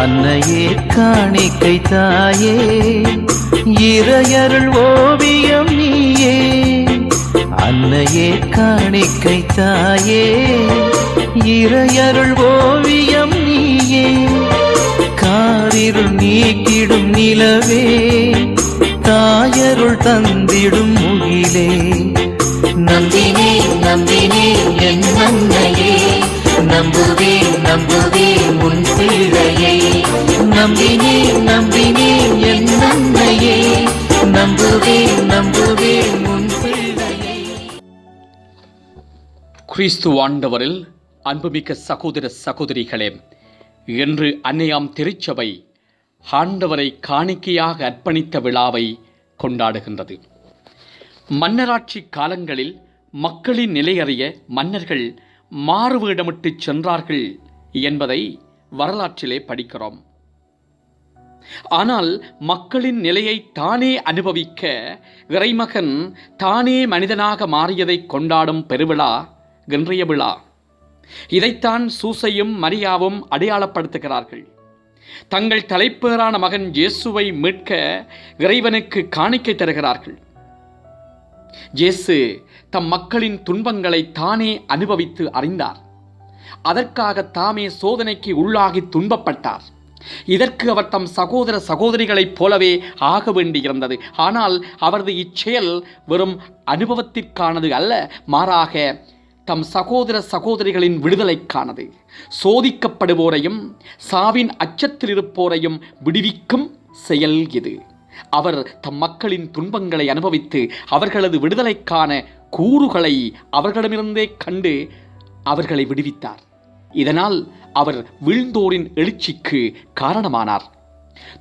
அன்னையே காணிக்கை தாயே இறையருள் ஓவியம் நீயே. அன்னையே காணிக்கை தாயே இறையருள் ஓவியம் நீயே. காரிருள் நீக்கிடும் நிலவே தாயருள் தந்திடும் முகிலே. நம்பினே நம்பினே என் அன்னையே நம்புவேன் நம்புவேன். கிறிஸ்து ஆண்டவரில் அன்புமிக்க சகோதர சகோதரிகளே இன்று அன்னையாம் திருச்சபை ஆண்டவரை காணிக்கையாக அர்ப்பணித்த விழாவை கொண்டாடுகின்றது. மன்னராட்சி காலங்களில் மக்களின் நிலையறிய மன்னர்கள் மாறுவேடமிட்டு சென்றார்கள் என்பதை வரலாற்றிலே படிக்கிறோம். ஆனால் மக்களின் நிலையை தானே அனுபவிக்க இறைமகன் தானே மனிதனாக மாறியதை கொண்டாடும் பெருவிழா இன்றைய விழா. இதைத்தான் சூசையும் மரியாவும் அடையாளப்படுத்துகிறார்கள். தங்கள் தலைப்பேரான மகன் இயேசுவை மீட்க இறைவனுக்கு காணிக்கை தருகிறார்கள். இயேசு தம் மக்களின் துன்பங்களை தானே அனுபவித்து அறிந்தார். அதற்காக தாமே சோதனைக்கு உள்ளாகி துன்பப்பட்டார். இதற்கு அவர் தம் சகோதர சகோதரிகளைப் போலவே ஆக வேண்டியிருந்தது. ஆனால் அவரது இச்செயல் வெறும் அனுபவத்திற்கானது அல்ல மாறாக தம் சகோதர சகோதரிகளின் விடுதலைக்கானது. சோதிக்கப்படுவோரையும் சாவின் அச்சத்தில் இருப்போரையும் விடுவிக்கும் செயல் இது. அவர் தம் மக்களின் துன்பங்களை அனுபவித்து அவர்களது விடுதலைக்கான கூறுகளை அவர்களிடமிருந்தே கண்டு அவர்களை விடுவித்தார். இதனால் அவர் விழுந்தோரின் எழுச்சிக்கு காரணமானார்.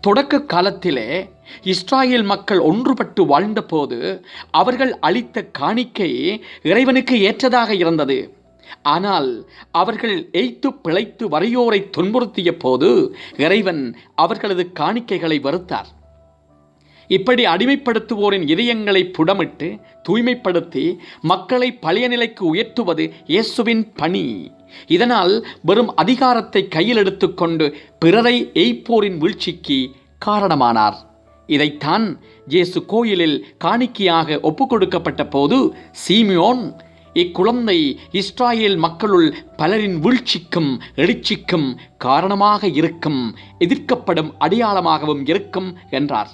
தொடக்க காலத்திலே இஸ்ராயேல் மக்கள் ஒன்றுபட்டு வாழ்ந்தபோது அவர்கள் அளித்த காணிக்கை இறைவனுக்கு ஏற்றதாக இருந்தது. ஆனால் அவர்கள் எய்த்து பிழைத்து வரையோரை துன்புறுத்திய போது இறைவன் அவர்களது காணிக்கைகளை வெறுத்தார். இப்படி அடிமைப்படுத்துவோரின் இதயங்களை புடமிட்டு தூய்மைப்படுத்தி மக்களை பழைய நிலைக்கு உயர்த்துவது இயேசுவின் பணி. இதனால் வெறும் அதிகாரத்தை கையில் எடுத்துக்கொண்டு பிறரை எய்ப்போரின் வீழ்ச்சிக்கு காரணமானார். இதைத்தான் இயேசு கோயிலில் காணிக்கையாக ஒப்புக்கொடுக்கப்பட்ட போது சீமியோன் இக்குழந்தை இஸ்ராயேல் மக்களுள் பலரின் வீழ்ச்சிக்கும் எழுச்சிக்கும் காரணமாக இருக்கும் எதிர்க்கப்படும் அடையாளமாகவும் இருக்கும் என்றார்.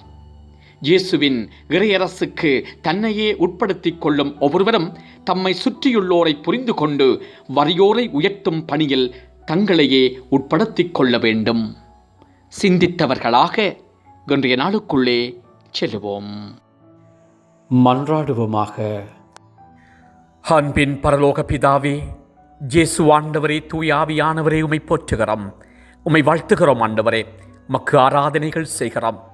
இயேசுவின் இறையரசுக்கு தன்னையே உட்படுத்திக் கொள்ளும் ஒவ்வொருவரும் தம்மை சுற்றியுள்ளோரை புரிந்து கொண்டு வறியோரை உயர்த்தும் பணியில் தங்களையே உட்படுத்திக் கொள்ள வேண்டும். சிந்தித்தவர்களாக இன்றைய நாளுக்குள்ளே செல்லுவோம். மன்றாடுவோமாக. அன்பின் பரலோக பிதாவே ஜேசு ஆண்டவரே தூயாவியானவரே உமை போற்றுகிறோம். உமை வாழ்த்துகிறோம் ஆண்டவரே. மக்கு ஆராதனைகள் செய்கிறோம்.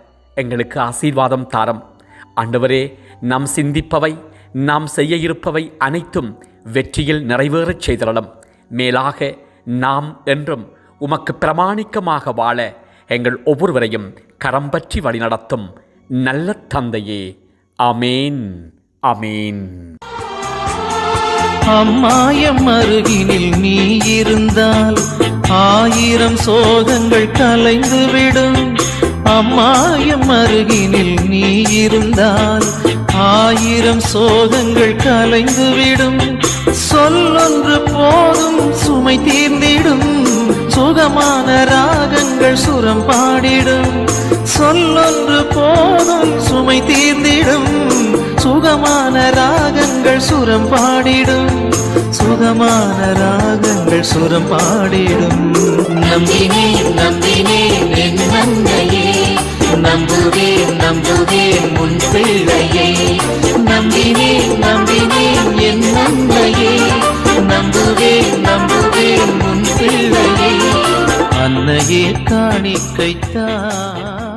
எங்களுக்கு ஆசீர்வாதம் தாரம். ஆண்டவரே நாம் சிந்திப்பவை நாம் செய்ய இருப்பவை அனைத்தும் வெற்றியில் நிறைவேறச் செய்திடலாம் மேலாக நாம் என்றும் உமக்கு பிரமாணிக்கமாக வாழ எங்கள் ஒவ்வொருவரையும் கரம் பற்றி வழிநடத்தும் நல்ல தந்தையே. அமேன் அமேன் அம்மாயம் அருகினில் நீ இருந்தால் ஆயிரம் சோகங்கள் கலைந்துவிடும். அம்மாயம் அருகினில் நீ இருந்தால் ஆயிரம் சோகங்கள் கலைந்துவிடும். சொல்லொன்று போதும் சுமை தீர்ந்திடும். சுகமான ராகங்கள் சுரம் பாடிடும். சொல்லொன்று போதும் சுமை தீர்ந்திடும். சுகமான ராகங்கள் சுரம் பாடிடும். சுகமான ராகங்கள் சுரம் பாடிடும். நம்பினேன் நம்பினேன் நம்பினேன் உன் பிள்ளையை நம்பினேன் நம்பினேன் என் அன்னையே நம்புவேன் நம்புவேன் உன் பிள்ளையை அன்னையே காணிக்கைத்தான்.